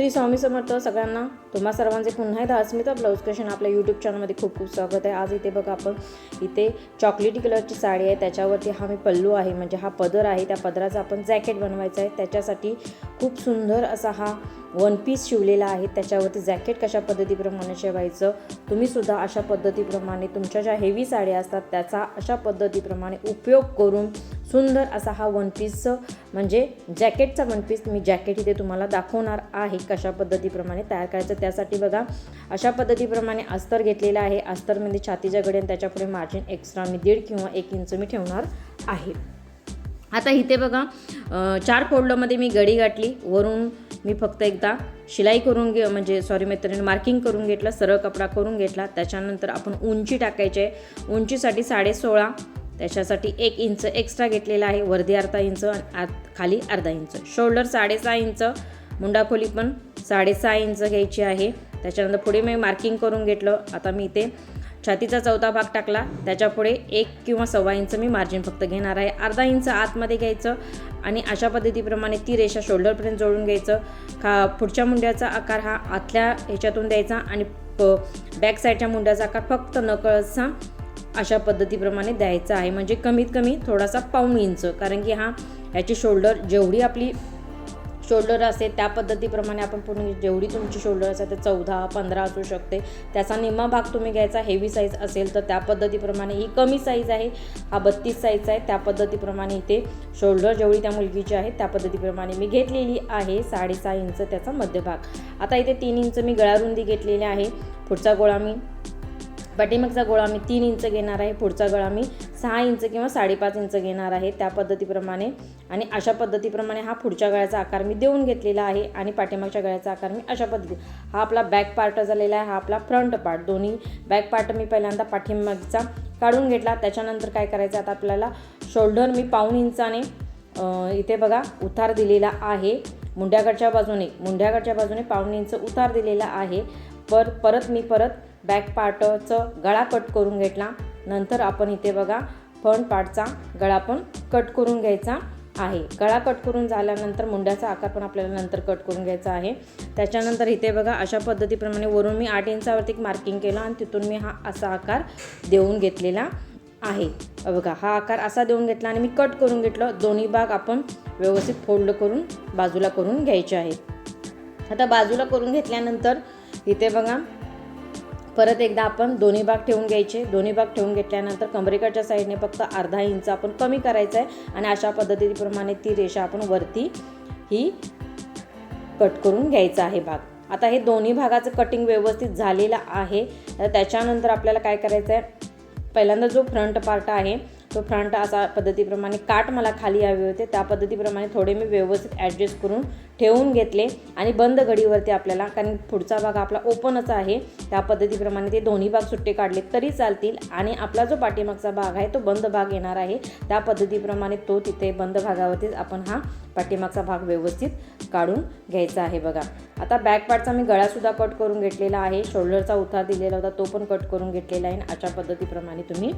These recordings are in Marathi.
श्री स्वामी समर्थ सगळ्यांना. तुम्हा सर्वांचे पुन्हा एकदा अस्मिता ब्लाऊज क्वेशन आपल्या यूट्यूब चॅनलमध्ये खूप खूप स्वागत आहे. आज इथे बघा आपण इथे चॉकलेटी कलरची साडी आहे. त्याच्यावरती हा मी पल्लू आहे. म्हणजे हा पदर आहे. त्या पदराचा आपण जॅकेट बनवायचा आहे. त्याच्यासाठी खूप सुंदर असा हा वन पीस शिवलेला आहे. त्याच्यावरती जॅकेट कशा पद्धतीप्रमाणे शिवायचं तुम्हीसुद्धा अशा पद्धतीप्रमाणे तुमच्या ज्या हेवी साड्या असतात त्याचा अशा पद्धतीप्रमाणे उपयोग करून सुंदर असा हा वन पीसचं म्हणजे जॅकेटचा वन पीस मी जॅकेट इथे तुम्हाला दाखवणार आहे कशा पद्धतीप्रमाणे तयार करायचं. त्यासाठी बघा अशा पद्धतीप्रमाणे अस्तर घेतलेला आहे. अस्तरमध्ये छातीच्या गडी आणि त्याच्यापुढे मार्जिन एक्स्ट्रा मी दीड किंवा एक इंच मी ठेवणार आहे. आता इथे बघा चार फोल्डमध्ये मी गडी गाठली. वरून मी फक्त एकदा शिलाई करून घे म्हणजे सॉरी मैत्रिणी मार्किंग करून घेतलं सरळ कपडा करून घेतला. त्याच्यानंतर आपण उंची टाकायची आहे. उंचीसाठी साडे सोळा त्याच्यासाठी एक इंच एक्स्ट्रा घेतलेला आहे वरती अर्धा इंच आणि आत खाली अर्धा इंच. शोल्डर साडेसहा इंच मुंडाखोली पण साडेसहा इंच घ्यायची आहे. त्याच्यानंतर पुढे मी मार्किंग करून घेतलं. आता मी इथे छातीचा चौथा भाग टाकला. त्याच्यापुढे एक किंवा सव्वा इंच मी मार्जिन फक्त घेणार आहे. अर्धा इंच आतमध्ये घ्यायचं आणि अशा पद्धतीप्रमाणे ती रेषा शोल्डरपर्यंत जोडून घ्यायचं. खा पुढच्या मुंड्याचा आकार हा आतल्या ह्याच्यातून द्यायचा आणि प बॅक साईडच्या मुंड्याचा आकार फक्त नकळसा अशा पद्धतीप्रमाणे द्यायचा आहे. म्हणजे कमीत कमी थोडासा पाऊण इंच कारण की हा याची शोल्डर जेवढी आपली शोल्डर असेल त्या पद्धतीप्रमाणे आपण पूर्ण जेवढी तुमची शोल्डर असेल ते चौदा पंधरा असू शकते. त्याचा निम्मा भाग तुम्ही घ्यायचा हेवी साईज असेल तर त्या पद्धतीप्रमाणे ही कमी साईज आहे हा बत्तीस साईज आहे. त्या पद्धतीप्रमाणे इथे शोल्डर जेवढी त्या मुलगीची आहे त्या पद्धतीप्रमाणे मी घेतलेली आहे साडेसहा इंच त्याचा मध्यभाग. आता इथे तीन इंच मी गळारुंदी घेतलेली आहे. पुढचा गोळा मी पाठीमागचा गोळा मी तीन इंच घेणार आहे. पुढचा गळा मी सहा इंच किंवा साडेपाच इंच घेणार आहे त्या पद्धतीप्रमाणे. आणि अशा पद्धतीप्रमाणे हा पुढच्या गळ्याचा आकार मी देऊन घेतलेला आहे आणि पाठीमागच्या गळ्याचा आकार मी अशा पद्धती हा आपला बॅक पार्ट झालेला आहे. हा आपला फ्रंट पार्ट दोन्ही बॅक पार्ट मी पहिल्यांदा पाठीमागचा काढून घेतला. त्याच्यानंतर काय करायचं? आता आपल्याला शोल्डर मी पाऊण इंचाने इथे बघा उतार दिलेला आहे. मुंड्याकडच्या बाजूने मुंड्याकडच्या बाजूने पाऊण इंच उतार दिलेला आहे. पर परत मी परत बॅक पार्टचं गळा कट करून घेतला. नंतर आपण इथे बघा फ्रंट पार्टचा गळा पण कट करून घ्यायचा आहे. गळा कट करून झाल्यानंतर मुंड्याचा आकार पण आपल्याला नंतर कट करून घ्यायचा आहे. त्याच्यानंतर इथे बघा अशा पद्धतीप्रमाणे वरून मी आठ इंचावरती मार्किंग केलं आणि तिथून मी हा असा आकार देऊन घेतलेला आहे. बघा हा आकार असा देऊन घेतला आणि मी कट करून घेतलं. दोन्ही भाग आपण व्यवस्थित फोल्ड करून बाजूला करून घ्यायचे आहेत. आता बाजूला करून घेतल्यानंतर इथे बघा परत एकदा आपण दोन्ही भाग ठेवून घ्यायचे. दोन्ही भाग ठेवून घेतल्यानंतर कमरेकडच्या साईडने फक्त अर्धा इंच आपण कमी करायचं आहे आणि अशा पद्धतीप्रमाणे ती रेषा आपण वरती ही कट करून घ्यायचा आहे भाग. आता हे दोन्ही भागाचं कटिंग व्यवस्थित झालेलं आहे. तर त्याच्यानंतर आपल्याला काय करायचं आहे पहिल्यांदा जो फ्रंट पार्ट आहे तो फ्रंट असा पद्धतीप्रमाणे काट मला खाली हवे होते. त्या पद्धतीप्रमाणे थोडे मी व्यवस्थित ॲडजस्ट करून ठेवून घेतले आणि बंद घडीवरती आपल्याला कारण पुढचा भाग आपला ओपनच आहे त्या पद्धतीप्रमाणे ते दोन्ही भाग सुट्टे काढले तरी चालतील आणि आपला जो पाठीमागचा भाग आहे तो बंद भाग येणार आहे. त्या पद्धतीप्रमाणे तो तिथे बंद भागावरतीच आपण हा पाठीमागचा भाग व्यवस्थित काढून घ्यायचा आहे बघा. आता बॅक पार्टचा मी गळासुद्धा कट करून घेतलेला आहे. शोल्डरचा उतार दिलेला होता तो पण कट करून घेतलेला आहे आणि अशा पद्धतीप्रमाणे तुम्ही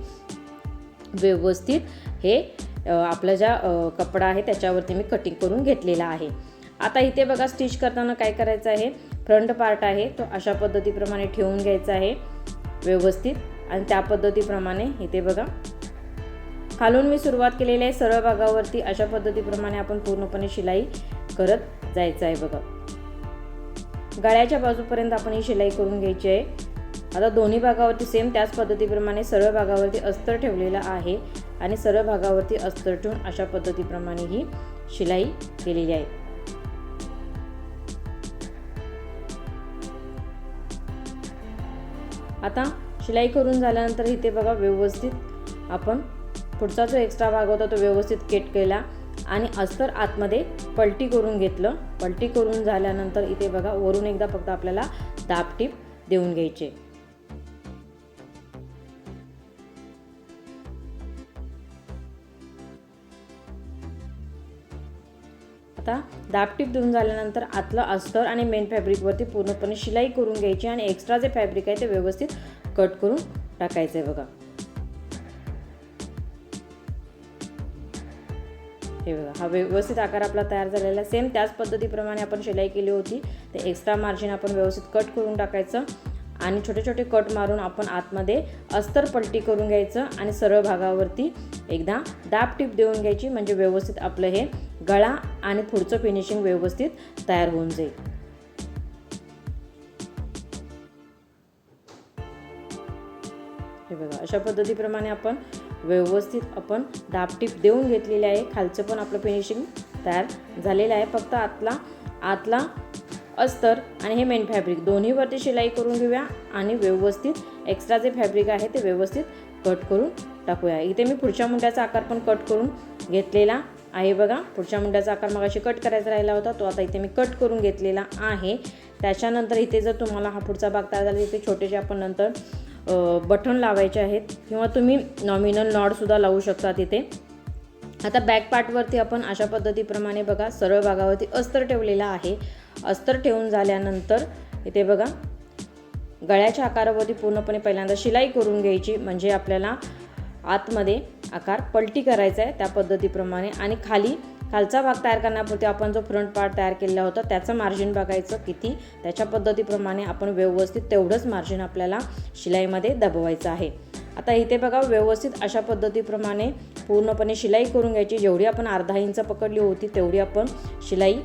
व्यवस्थित हे आपला ज्या कपडा आहे त्याच्यावरती मी कटिंग करून घेतलेला आहे. आता इथे बघा स्टिच करताना काय करायचं आहे? फ्रंट पार्ट आहे तो अशा पद्धतीप्रमाणे ठेवून घ्यायचा आहे व्यवस्थित. आणि त्या पद्धतीप्रमाणे इथे बघा. खालून मी सुरुवात केलेली आहे सरळ भागावरती अशा पद्धतीप्रमाणे आपण पूर्णपणे शिलाई करत जायचं आहे बघा. गळ्याच्या बाजूपर्यंत आपण ही शिलाई करून घ्यायची आहे. आता दोन्ही भागावरती सेम त्याच पद्धतीप्रमाणे सरळ भागावरती अस्तर ठेवलेला आहे आणि सरळ भागावरती अस्तर ठेवून अशा पद्धतीप्रमाणे ही शिलाई केलेली आहे. आता शिलाई करून झाल्यानंतर इथे बघा व्यवस्थित आपण पुढचा जो एक्स्ट्रा भाग होता तो व्यवस्थित केट केला आणि अस्तर आतमध्ये पलटी करून घेतलं. पलटी करून झाल्यानंतर इथे बघा वरून एकदा फक्त आपल्याला दाबटीप देऊन घ्यायचे. शकता दाब टीप देऊन झाल्यानंतर आतलं अस्तर आणि मेन फॅब्रिकवरती पूर्णपणे शिलाई करून घ्यायची आणि एक्स्ट्रा जे फॅब्रिक आहे ते व्यवस्थित कट करून टाकायचं आहे बघा. हे बघा हा व्यवस्थित आकार आपला तयार झालेला आहे. सेम त्याच पद्धतीप्रमाणे आपण शिलाई केली होती. ते एक्स्ट्रा मार्जिन आपण व्यवस्थित कट करून टाकायचं. आणि छोटे छोटे कट मारून आपण आतमध्ये अस्तर पलटी करून घ्यायचं आणि सरळ भागावरती एकदा दाब टीप देऊन घ्यायची म्हणजे व्यवस्थित आपलं हे गळा आणि पुढचं फिनिशिंग व्यवस्थित तयार होऊन जाईल. हे बघा अशा पद्धतीप्रमाणे आपण व्यवस्थित आपण दाबटीप देऊन घेतलेले आहे. खालचं पण आपलं फिनिशिंग तयार झालेलं आहे. फक्त आतला आतला अस्तर आणि हे मेन फॅब्रिक दोन्हीवरती शिलाई करून घेऊया आणि व्यवस्थित एक्स्ट्रा जे फॅब्रिक आहे ते व्यवस्थित कट करून टाकूया. इथे मी पुढच्या मुंड्याचा आकार पण कट करून घेतलेला आहे बघा. पुढच्या मुंड्याचा आकार मगाशी कट करायचा राहिला होता तो आता इथे मी कट करून घेतलेला आहे. त्याच्यानंतर इथे जर तुम्हाला हा पुढचा भाग तयार झाला इथे छोटेसे आपण नंतर बटन लावायचे आहेत. किंवा तुम्ही नॉमिनल नॉडसुद्धा लावू शकता तिथे आता बॅक पार्टवरती आपण अशा पद्धतीप्रमाणे बघा सरळ भागावरती अस्तर ठेवलेला आहे. अस्तर ठेवून झाल्यानंतर इथे बघा गळ्याच्या आकारावरती पूर्णपणे पहिल्यांदा शिलाई करून घ्यायची म्हणजे आपल्याला आतमध्ये आकार पलटी करायचा आहे त्या पद्धतीप्रमाणे. आणि खाली खालचा भाग तयार करण्यापुरती आपण जो फ्रंट पार्ट तयार केलेला होता त्याचं मार्जिन बघायचं किती. त्याच्या पद्धतीप्रमाणे आपण व्यवस्थित तेवढंच मार्जिन आपल्याला शिलाईमध्ये दबवायचं आहे. आता इथे बघा व्यवस्थित अशा पद्धतीप्रमाणे पूर्णपणे शिलाई करून घ्यायची. जेवढी आपण अर्धा इंच पकडली होती तेवढी आपण शिलाई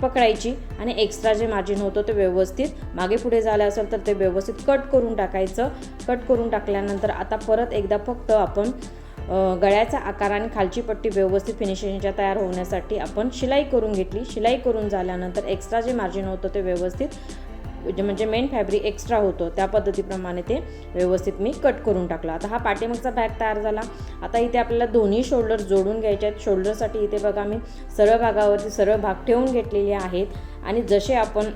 पकडायची आणि एक्स्ट्रा जे मार्जिन होतं ते व्यवस्थित मागे पुढे झालं असेल तर ते व्यवस्थित कट करून टाकायचं. कट करून टाकल्यानंतर आता परत एकदा फक्त आपण गळ्याचा आकार आणि खालची पट्टी व्यवस्थित फिनिशिंगच्या तयार होण्यासाठी आपण शिलाई करून घेतली. शिलाई करून झाल्यानंतर एक्स्ट्रा जे मार्जिन होतं ते व्यवस्थित म्हणजे मेन फॅब्रिक एक्स्ट्रा होतं त्या पद्धतीप्रमाणे ते व्यवस्थित मी कट करून टाकलं. आता हा पाठीमागचा बॅग तयार झाला. आता इथे आपल्याला दोन्ही शोल्डर जोडून घ्यायचे आहेत. शोल्डरसाठी इथे बघा मी सरळ भागावरती सरळ भाग ठेवून घेतलेले आहेत. आणि जसे आपण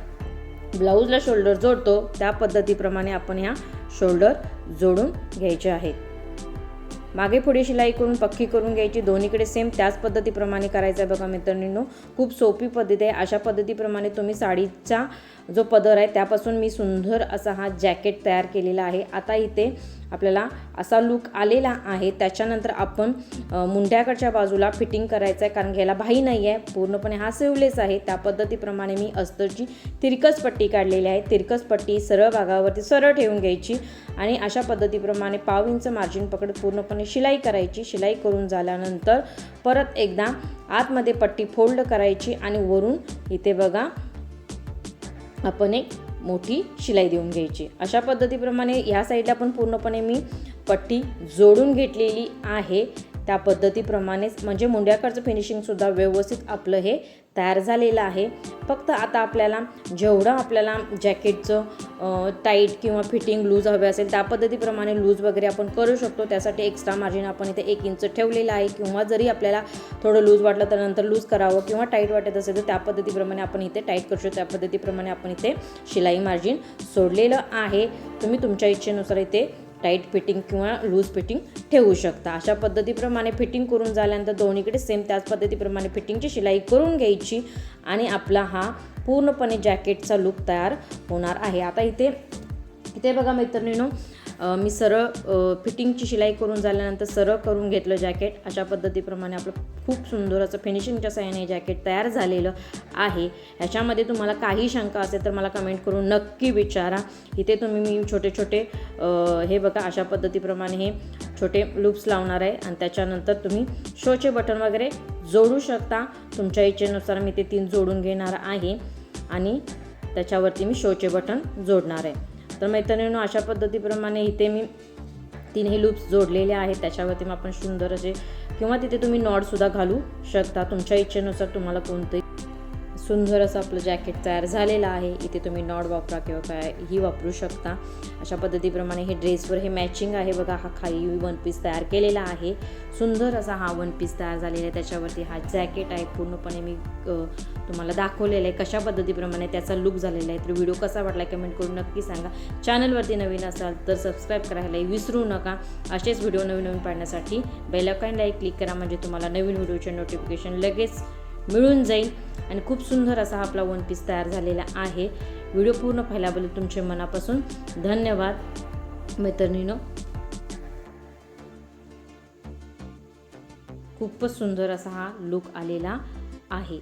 ब्लाऊजला शोल्डर जोडतो त्या पद्धतीप्रमाणे आपण ह्या शोल्डर जोडून घ्यायचे आहेत. मागे पुढे शिलाई करून पक्की करून घ्यायची. दोन्हीकडे सेम त्याच पद्धतीप्रमाणे करायचं आहे बघा मित्रांनो. खूप सोपी पद्धत आहे. अशा पद्धतीप्रमाणे तुम्ही साडीचा जो पदर आहे त्यापासून मी सुंदर असा हा जॅकेट तयार केलेला आहे. आता इथे आपल्याला असा लुक आलेला आहे. त्याच्यानंतर आपण मुंड्याकडच्या बाजूला फिटिंग करायचं आहे कारण घ्यायला भाई नाही आहे पूर्णपणे हा सेवलेस आहे. त्या पद्धतीप्रमाणे मी अस्तरची तिरकस पट्टी काढलेली आहे. तिरकस पट्टी सरळ भागावरती सरळ ठेवून घ्यायची आणि अशा पद्धतीप्रमाणे पाव इंच मार्जिन पकडत पूर्णपणे शिलाई करायची. शिलाई करून झाल्यानंतर परत एकदा आतमध्ये पट्टी फोल्ड करायची आणि वरून इथे बघा आपण एक मोठी शिलाई देऊन घ्यायची. अशा पद्धतीप्रमाणे ह्या साईडला पण पूर्णपणे मी पट्टी जोडून घेतलेली आहे. त्या पद्धतीप्रमाणेच म्हणजे मुंड्याकडचं फिनिशिंगसुद्धा व्यवस्थित आपलं हे तयार झालेलं आहे. फक्त आता आपल्याला जेवढं आपल्याला जॅकेटचं टाईट किंवा फिटिंग लूज हवे असेल त्या पद्धतीप्रमाणे लूज वगैरे आपण करू शकतो. त्यासाठी एक्स्ट्रा मार्जिन आपण इथे एक इंच ठेवलेलं आहे. किंवा जरी आपल्याला थोडं लूज वाटलं तर नंतर लूज करावं किंवा टाईट वाटत असेल तर त्या पद्धतीप्रमाणे आपण इथे टाईट करू शकतो. त्या पद्धतीप्रमाणे आपण इथे शिलाई मार्जिन सोडलेलं आहे. तुम्ही तुमच्या इच्छेनुसार इथे टाईट फिटिंग किंवा लूज फिटिंग ठेवू शकता. अशा पद्धतीप्रमाणे फिटिंग करून झाल्यानंतर दोन्हीकडे सेम त्याच पद्धतीप्रमाणे फिटिंगची शिलाई करून घ्यायची आणि आपला हा पूर्णपणे जॅकेटचा लुक तयार होणार आहे. आता इथे इथे बघा मैत्रिणीनो मी सरळ फिटिंगची शिलाई करून झाल्यानंतर सरळ करून घेतलं जॅकेट. अशा पद्धतीप्रमाणे आपलं खूप सुंदर असं फिनिशिंगच्या साह्याने जॅकेट तयार झालेलं आहे. ह्याच्यामध्ये तुम्हाला काही शंका असेल तर मला कमेंट करून नक्की विचारा. इथे तुम्ही मी छोटे छोटे हे बघा अशा पद्धतीप्रमाणे हे छोटे लूप्स लावणार आहे. आणि त्याच्यानंतर तुम्ही शोचे बटन वगैरे जोडू शकता. तुमच्या इच्छेनुसार मी ते तीन जोडून घेणार आहे. आणि त्याच्यावरती मी शोचे बटन जोडणार आहे. तर मैत्रिणींनो अशा पद्धतीप्रमाणे इथे मी तीनही लूप्स जोडलेले आहेत. त्याच्यावरती मग आपण सुंदर असे किंवा तिथे तुम्ही नॉडसुद्धा घालू शकता. तुमच्या इच्छेनुसार तुम्हाला कोणते सुंदर असं आपलं जॅकेट तयार झालेलं आहे. इथे तुम्ही नॉड वापरा किंवा काय ही वापरू शकता. अशा पद्धतीप्रमाणे हे ड्रेसवर हे मॅचिंग आहे. बघा हा खाली वन पीस तयार केलेला आहे. सुंदर असा हा वन पीस तयार झालेला आहे. त्याच्यावरती हा जॅकेट आहे. पूर्णपणे मी तुम्हाला दाखवलेलं आहे. कशा पद्धतीप्रमाणे त्याचा लुक झालेला आहे. तर व्हिडिओ कसा वाटला कमेंट करून नक्की सांगा. चॅनलवरती नवीन असाल तर सबस्क्राईब करायला विसरू नका. असेच व्हिडिओ नवीन नवीन पाहण्यासाठी बेलाकाईनला क्लिक करा. म्हणजे तुम्हाला नवीन व्हिडिओचे नोटिफिकेशन लगेच मिळून जाईल. आणि खूप सुंदर असा आपला वन पीस तयार झालेला आहे. व्हिडिओ पूर्ण पाहिल्याबद्दल तुमचे मनापासून धन्यवाद मैत्रिणीनो. खूपच सुंदर असा हा लुक आलेला आहे.